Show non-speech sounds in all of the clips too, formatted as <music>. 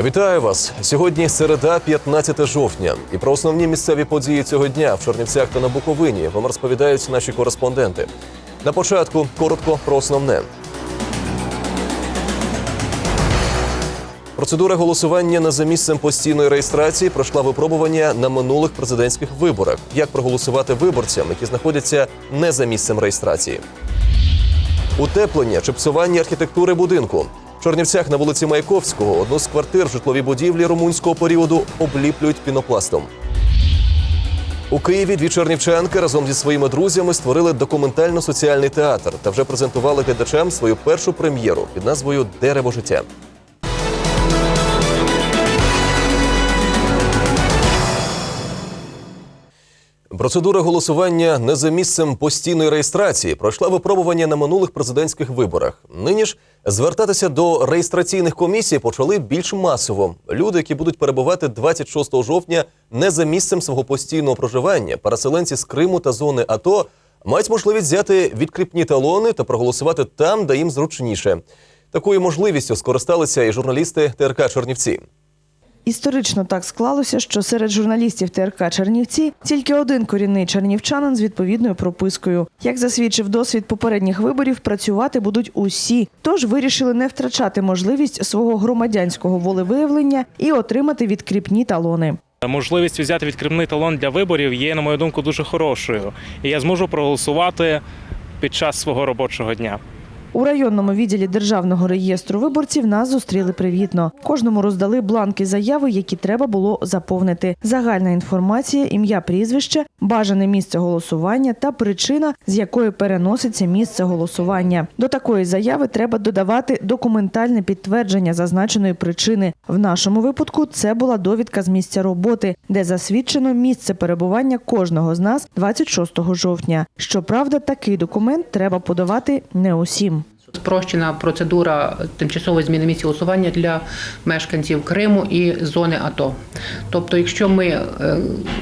Вітаю вас! Сьогодні середа, 15 жовтня. І про основні місцеві події цього дня в Чернівцях та на Буковині вам розповідають наші кореспонденти. На початку коротко про основне. Процедура голосування не за місцем постійної реєстрації пройшла випробування на минулих президентських виборах. Як проголосувати виборцям, які знаходяться не за місцем реєстрації? Утеплення чи псування архітектури будинку. Чорнівцях на вулиці Маяковського одну з квартир житлові будівлі румунського періоду обліплюють пінопластом. У Києві дві чернівчанки разом зі своїми друзями створили документально-соціальний театр та вже презентували глядачам свою першу прем'єру під назвою Дерево життя. Процедура голосування не за місцем постійної реєстрації пройшла випробування на минулих президентських виборах. Нині ж звертатися до реєстраційних комісій почали більш масово. Люди, які будуть перебувати 26 жовтня не за місцем свого постійного проживання, переселенці з Криму та зони АТО мають можливість взяти відкріпні талони та проголосувати там, де їм зручніше. Такою можливістю скористалися і журналісти ТРК Чернівці. Історично так склалося, що серед журналістів ТРК Чернівці тільки один корінний чернівчанин з відповідною пропискою. Як засвідчив досвід попередніх виборів, працювати будуть усі, тож вирішили не втрачати можливість свого громадянського волевиявлення і отримати відкріпні талони. Можливість взяти відкривний талон для виборів є, на мою думку, дуже хорошою. І я зможу проголосувати під час свого робочого дня. У районному відділі державного реєстру виборців нас зустріли привітно. Кожному роздали бланки заяви, які треба було заповнити. Загальна інформація, ім'я, прізвище, бажане місце голосування та причина, з якої переноситься місце голосування. До такої заяви треба додавати документальне підтвердження зазначеної причини. В нашому випадку це була довідка з місця роботи, де засвідчено місце перебування кожного з нас 26 жовтня. Щоправда, такий документ треба подавати не усім. Спрощена процедура тимчасової зміни місця голосування для мешканців Криму і зони АТО. Тобто, якщо ми е,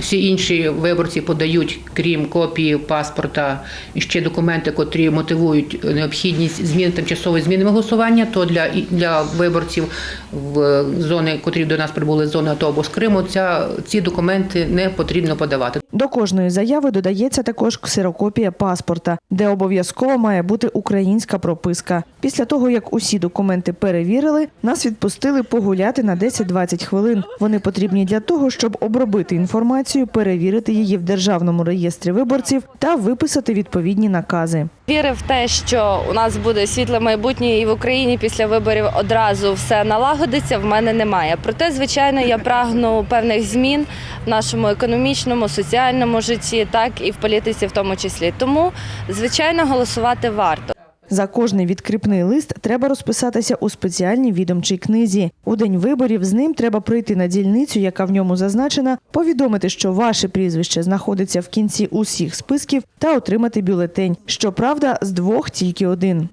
всі інші виборці подають, крім копії паспорта, ще документи, котрі мотивують необхідність зміни тимчасової зміни голосування, то для, для виборців в зони, котрі до нас прибули з зони АТО або з Криму, ця, ці документи не потрібно подавати. До кожної заяви додається також ксерокопія паспорта, де обов'язково має бути українська прописка. Після того, як усі документи перевірили, нас відпустили погуляти на 10-20 хвилин. Вони потрібні для того, щоб обробити інформацію, перевірити її в державному реєстрі виборців та виписати відповідні накази. Віри в те, що у нас буде світле майбутнє і в Україні після виборів одразу все налагодиться, в мене немає. Проте, звичайно, я прагну певних змін в нашому економічному, соціальному житті, так і в політиці, в тому числі. Тому, звичайно, голосувати варто. За кожний відкріпний лист треба розписатися у спеціальній відомчій книзі. У день виборів з ним треба прийти на дільницю, яка в ньому зазначена, повідомити, що ваше прізвище знаходиться в кінці усіх списків, та отримати бюлетень. Щоправда, з двох тільки один.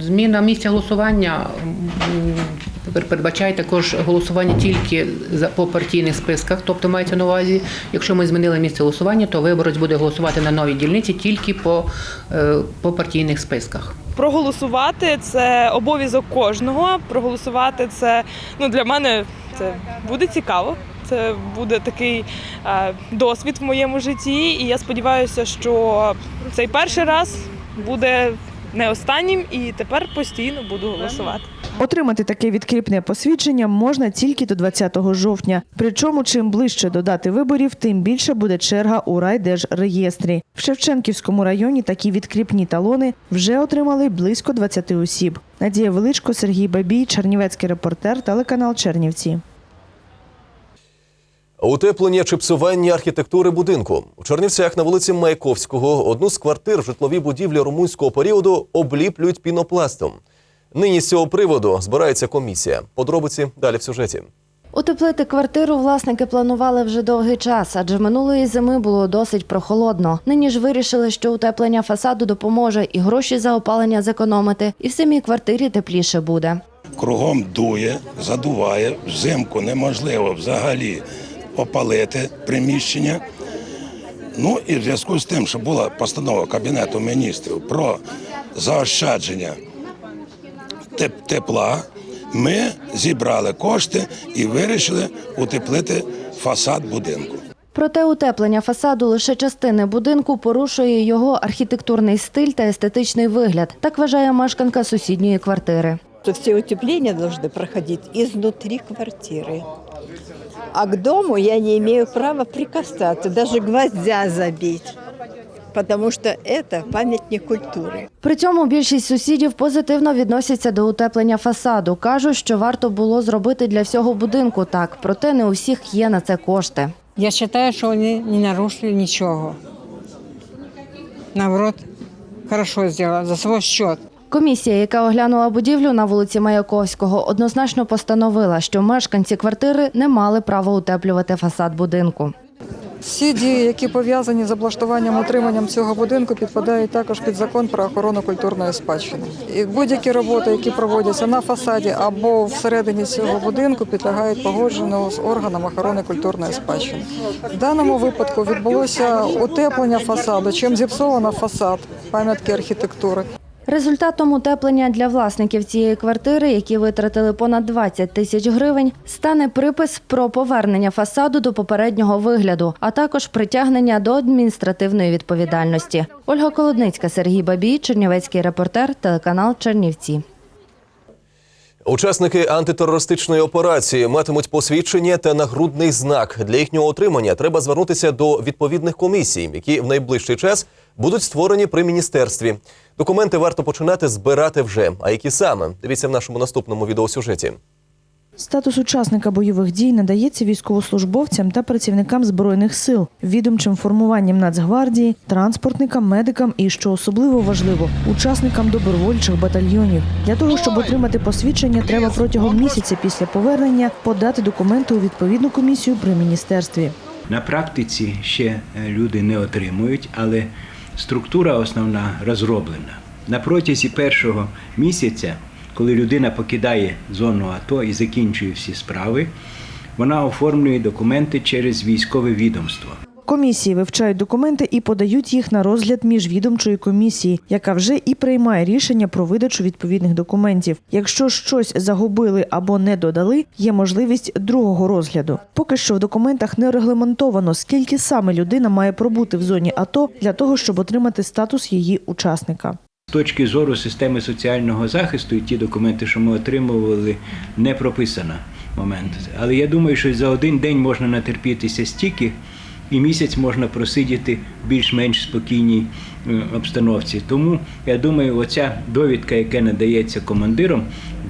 Зміна місця голосування передбачає також голосування тільки за по партійних списках. Тобто мається на увазі, якщо ми змінили місце голосування, то виборець буде голосувати на новій дільниці тільки по, е, по партійних списках. Проголосувати це обов'язок кожного. Проголосувати це ну для мене це буде цікаво. Це буде такий е, досвід в моєму житті, і я сподіваюся, що цей перший раз буде не останнім, і тепер постійно буду голосувати. Отримати таке відкріпне посвідчення можна тільки до 20 жовтня. Причому, чим ближче до дати виборів, тим більше буде черга у райдержреєстрі. В Шевченківському районі такі відкріпні талони вже отримали близько 20 осіб. Надія Величко, Сергій Бабій, Чернівецький репортер, телеканал Чернівці. Утеплення чи псування архітектури будинку у Чернівцях на вулиці Маяковського одну з квартир в житловій будівлі румунського періоду обліплюють пінопластом. Нині з цього приводу збирається комісія. Подробиці далі в сюжеті. Утеплити квартиру власники планували вже довгий час, адже минулої зими було досить прохолодно. Нині ж вирішили, що утеплення фасаду допоможе і гроші за опалення зекономити, і в самій квартирі тепліше буде. кругом дує, задуває, взимку неможливо взагалі опалити приміщення. Ну і в зв'язку з тим, що була постанова Кабінету міністрів про заощадження тепла, ми зібрали кошти і вирішили утеплити фасад будинку. Проте утеплення фасаду лише частини будинку порушує його архітектурний стиль та естетичний вигляд. Так вважає мешканка сусідньої квартири. что все утепления должны проходить изнутри квартиры. А к дому я не имею права прикасаться, даже гвоздя забить, потому что это памятник культуры. При цьому більшість сусідів позитивно відносяться до утеплення фасаду. кажуть, що варто було зробити для всього будинку так, проте не у всіх є на це кошти. Я вважаю, що вони не нарушили нічого. Наоборот, хорошо зробили за свій счет. Комісія, яка оглянула будівлю на вулиці Маяковського, однозначно постановила, що мешканці квартири не мали права утеплювати фасад будинку. Всі дії, які пов'язані з облаштуванням утриманням цього будинку, підпадають також під закон про охорону культурної спадщини. І будь-які роботи, які проводяться на фасаді або всередині цього будинку, підлягають погодженню з органом охорони культурної спадщини. В даному випадку відбулося утеплення фасаду, чим зіпсовано фасад пам'ятки архітектури. Результатом утеплення для власників цієї квартири, які витратили понад 20 тисяч гривень, стане припис про повернення фасаду до попереднього вигляду, а також притягнення до адміністративної відповідальності. Ольга Колодницька, Сергій Бабій, Чернівецький репортер, телеканал Чернівці. Учасники антитерористичної операції матимуть посвідчення та нагрудний знак. Для їхнього отримання треба звернутися до відповідних комісій, які в найближчий час будуть створені при міністерстві. Документи варто починати збирати вже. А які саме дивіться в нашому наступному відеосюжеті. Статус учасника бойових дій надається військовослужбовцям та працівникам збройних сил, відомчим формуванням Нацгвардії, транспортникам, медикам і, що особливо важливо, учасникам добровольчих батальйонів. Для того щоб отримати посвідчення, треба протягом місяця після повернення подати документи у відповідну комісію при міністерстві. На практиці ще е, люди не отримують, але структура основна розроблена. На протязі першого місяця, коли людина покидає зону АТО і закінчує всі справи, вона оформлює документи через військове відомство. Комісії вивчають документи і подають їх на розгляд міжвідомчої комісії, яка вже і приймає рішення про видачу відповідних документів. Якщо щось загубили або не додали, є можливість другого розгляду. Поки що в документах не регламентовано, скільки саме людина має пробути в зоні АТО для того, щоб отримати статус її учасника. Точки зору системи соціального захисту і ті документи, що ми отримували, не прописано момент. Але я думаю, що за один день можна натерпітися стільки, і місяць можна просидіти в більш-менш спокійній е, обстановці. Тому я думаю, оця довідка, яка надається командиром,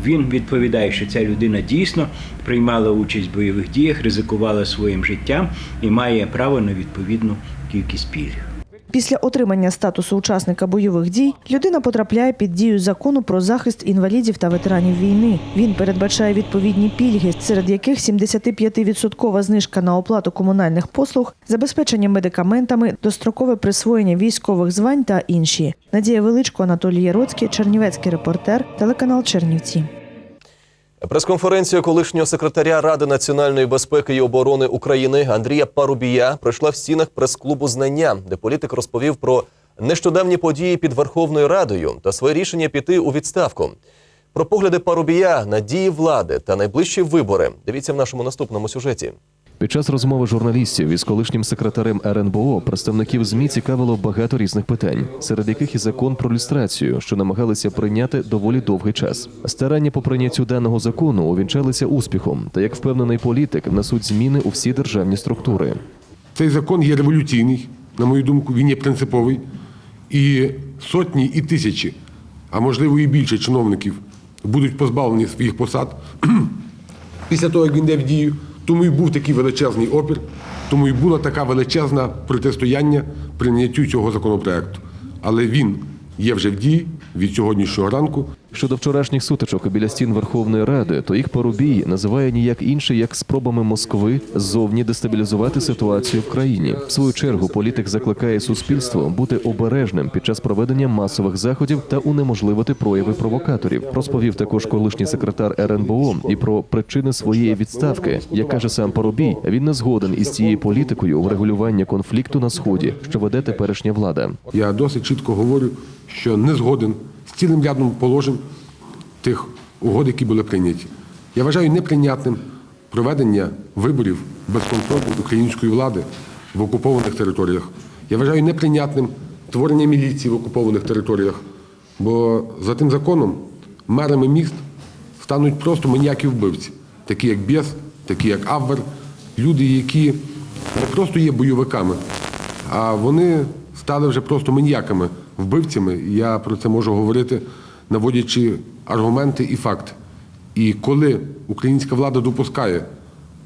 він відповідає, що ця людина дійсно приймала участь в бойових діях, ризикувала своїм життям і має право на відповідну кількість пільг. Після отримання статусу учасника бойових дій людина потрапляє під дію закону про захист інвалідів та ветеранів війни. Він передбачає відповідні пільги, серед яких 75% знижка на оплату комунальних послуг, забезпечення медикаментами, дострокове присвоєння військових звань та інші. Надія Величко, Анатолій Яроцький, Чернівецький репортер, телеканал Чернівці. Прес-конференція колишнього секретаря Ради національної безпеки і оборони України Андрія Парубія пройшла в стінах прес-клубу Знання, де політик розповів про нещодавні події під Верховною Радою та своє рішення піти у відставку. Про погляди Парубія на дії влади та найближчі вибори. Дивіться в нашому наступному сюжеті. Під час розмови журналістів із колишнім секретарем РНБО представників ЗМІ цікавило багато різних питань, серед яких і закон про люстрацію, що намагалися прийняти доволі довгий час. Старання по прийняттю даного закону увінчалися успіхом, та як впевнений політик, внесуть зміни у всі державні структури. Цей закон є революційний, на мою думку, він є принциповий. І сотні і тисячі, а можливо і більше чиновників будуть позбавлені своїх посад <clears throat> після того, як він йде в дію. Тому і був такий величезний опір, тому і було така величезне протистояння прийняттю цього законопроекту. Але він є вже в дії від сьогоднішнього ранку. Щодо вчорашніх сутичок біля стін Верховної Ради, то їх Парубій називає ніяк інше, як спробами Москви ззовні дестабілізувати ситуацію в країні. В свою чергу політик закликає суспільство бути обережним під час проведення масових заходів та унеможливити прояви провокаторів. Розповів також колишній секретар РНБО і про причини своєї відставки. Як каже сам Парубій, він не згоден із цією політикою врегулювання конфлікту на сході, що веде теперішня влада. Я досить чітко говорю, що не згоден з цілим рядом положень тих угод, які були прийняті. Я вважаю неприйнятним проведення виборів без контролю української влади в окупованих територіях. Я вважаю неприйнятним творення міліції в окупованих територіях, бо за тим законом мерами міст стануть просто маніяки вбивці, такі як Бєс, такі як Абвер, люди, які не просто є бойовиками, а вони стали вже просто маніяками, вбивцями. Я про це можу говорити, наводячи аргументи і факти. І коли українська влада допускає,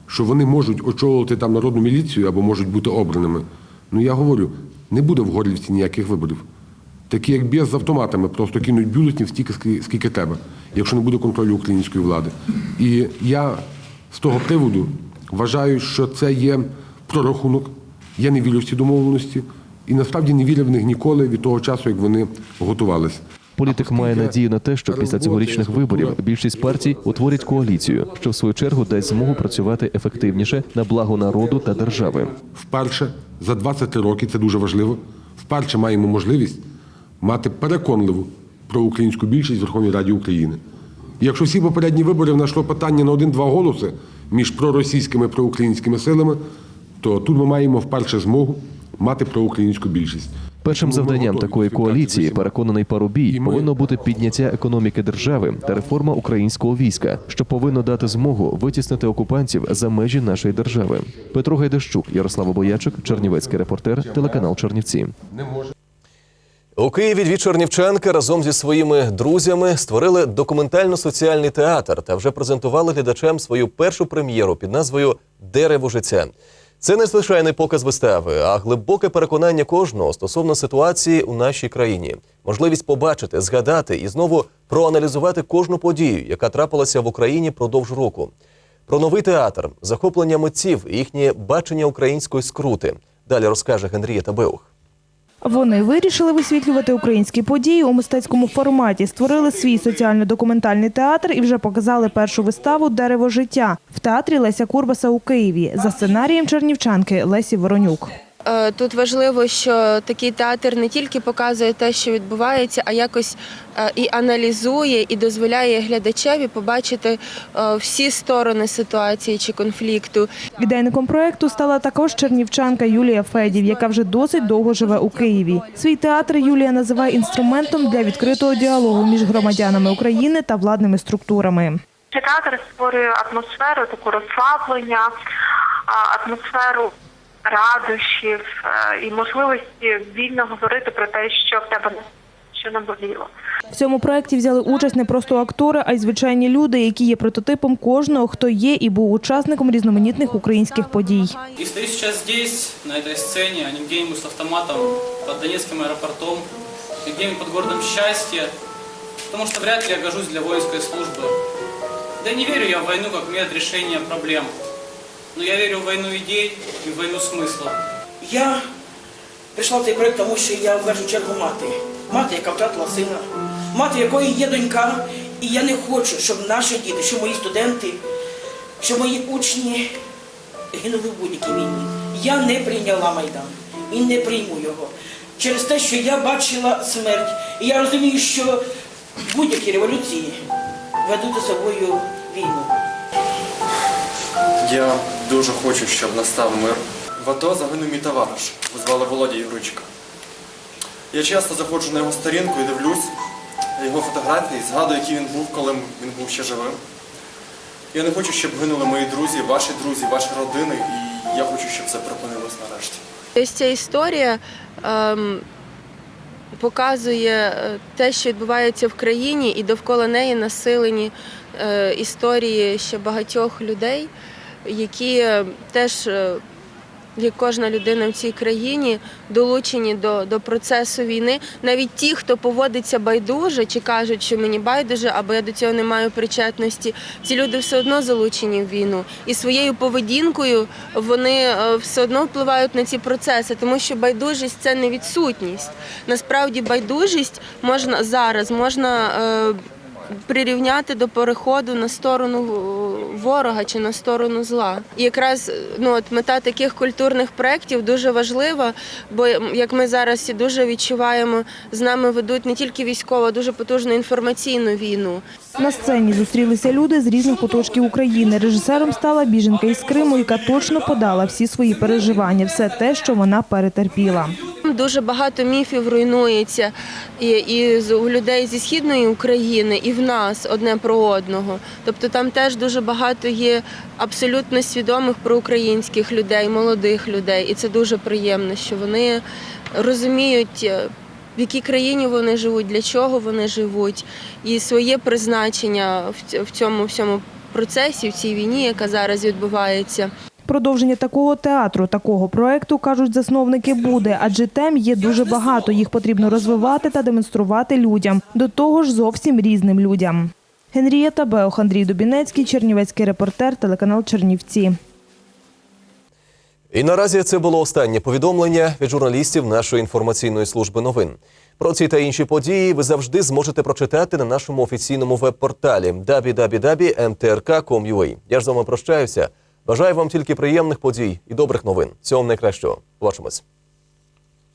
що вони можуть очолити там народну міліцію або можуть бути обраними, ну я говорю, не буде в Горлівці ніяких виборів. Такі як без з автоматами, просто кинуть бюлетнів стільки, скільки- треба, якщо не буде контролю української влади. І я з того приводу вважаю, що це є прорахунок. Я не вірю в ці домовленості і насправді не вірив в них ніколи від того часу, як вони готувалися. Політик має надію на те, що після цьогорічних виборів більшість партій утворять коаліцію, що в свою чергу дасть змогу працювати ефективніше на благо народу та держави. Вперше за 23 роки, це дуже важливо, вперше маємо можливість мати переконливу проукраїнську більшість в Верховній Раді України. І якщо всі попередні вибори знайшло питання на один-два голоси між проросійськими і проукраїнськими силами, то тут ми маємо вперше змогу мати проукраїнську більшість. Першим завданням такої коаліції, переконаний Парубій, повинно бути підняття економіки держави та реформа українського війська, що повинно дати змогу витіснити окупантів за межі нашої держави. Петро Гайдащук, Ярослава Боячук, Чернівецький репортер, телеканал Чернівці. У Києві дві чернівчанки разом зі своїми друзями створили документально-соціальний театр та вже презентували глядачам свою першу прем'єру під назвою Дерево життя. Це не звичайний показ вистави, а глибоке переконання кожного стосовно ситуації у нашій країні. Можливість побачити, згадати і знову проаналізувати кожну подію, яка трапилася в Україні продовж року. Про новий театр, захоплення митців і їхнє бачення української скрути. Далі розкаже Генрієта Беух. Вони вирішили висвітлювати українські події у мистецькому форматі, створили свій соціально-документальний театр і вже показали першу виставу Дерево життя в театрі Леся Курбаса у Києві за сценарієм чернівчанки Лесі Воронюк. Е, Тут важливо, що такий театр не тільки показує те, що відбувається, а якось е, і аналізує, і дозволяє глядачеві побачити е, всі сторони ситуації чи конфлікту. Ідейником проекту стала також чернівчанка Юлія Федів, яка вже досить довго живе у Києві. Свій театр Юлія називає інструментом для відкритого діалогу між громадянами України та владними структурами. Театр створює атмосферу таку розслаблення, атмосферу радощів е, і можливості вільно говорити про те, що в тебе що наболіло. В цьому проекті взяли участь не просто актори, а й звичайні люди, які є прототипом кожного, хто є і був учасником різноманітних українських подій. И стою сейчас здесь, на этой сцене, а не где-нибудь с автоматом под Донецким аэропортом, не где-нибудь под городом счастья, потому что вряд ли я гожусь для воинской службы. Да и не верю я в войну как метод решения проблем. Но я верю в войну идей и в войну смысла. Я прийшла в цей проект, тому що я в першу чергу мати. Мати, яка втратила сина, мати, якої є донька. І я не хочу, щоб наші діти, щоб мої студенти, щоб мої учні гинули в будь-якій війні. Я не прийняла Майдан і не прийму його. Через те, що я бачила смерть. І я розумію, що будь-які революції ведуть за собою війну. Я дуже хочу, щоб настав мир. В АТО загинув мій товариш, звали Володя Юричка. Я часто заходжу на його сторінку і дивлюсь його фотографії, згадую, який він був, коли він був ще живим. Я не хочу, щоб гинули мої друзі, ваші друзі, ваші родини, і я хочу, щоб це припинилось нарешті. Ось ця історія ем, показує е, те, що відбувається в країні, і довкола неї населені е, історії ще багатьох людей, які е, теж, е, як кожна людина в цій країні, долучені до, до процесу війни. Навіть ті, хто поводиться байдуже чи кажуть, що мені байдуже, або я до цього не маю причетності, ці люди все одно залучені в війну. І своєю поведінкою вони е, все одно впливають на ці процеси, тому що байдужість це не відсутність. Насправді байдужість можна зараз, можна. прирівняти до переходу на сторону ворога чи на сторону зла. І якраз ну, от мета таких культурних проєктів дуже важлива, бо як ми зараз всі дуже відчуваємо, з нами ведуть не тільки військову, а дуже потужну інформаційну війну. На сцені зустрілися люди з різних куточків України. Режисером стала біженка із Криму, яка точно подала всі свої переживання, все те, що вона перетерпіла. Дуже багато міфів руйнується і, і у людей зі східної України, і в нас одне про одного. Тобто там теж дуже багато є абсолютно свідомих проукраїнських людей, молодих людей, і це дуже приємно, що вони розуміють. е, В якій країні вони живуть, для чого вони живуть, і своє призначення в цьому всьому процесі, в цій війні, яка зараз відбувається. Продовження такого театру, такого проекту, кажуть засновники, буде, адже тем є дуже багато. Їх потрібно розвивати та демонструвати людям. До того ж, зовсім різним людям. Генрієта Беох, Андрій Дубінецький, Чернівецький репортер, телеканал Чернівці. І наразі це було останнє повідомлення від журналістів нашої інформаційної служби новин. Про ці та інші події ви завжди зможете прочитати на нашому офіційному веб-порталі www.mtrk.com.ua. Я ж з вами прощаюся. Бажаю вам тільки приємних подій і добрих новин. Всього найкращого. Побачимось.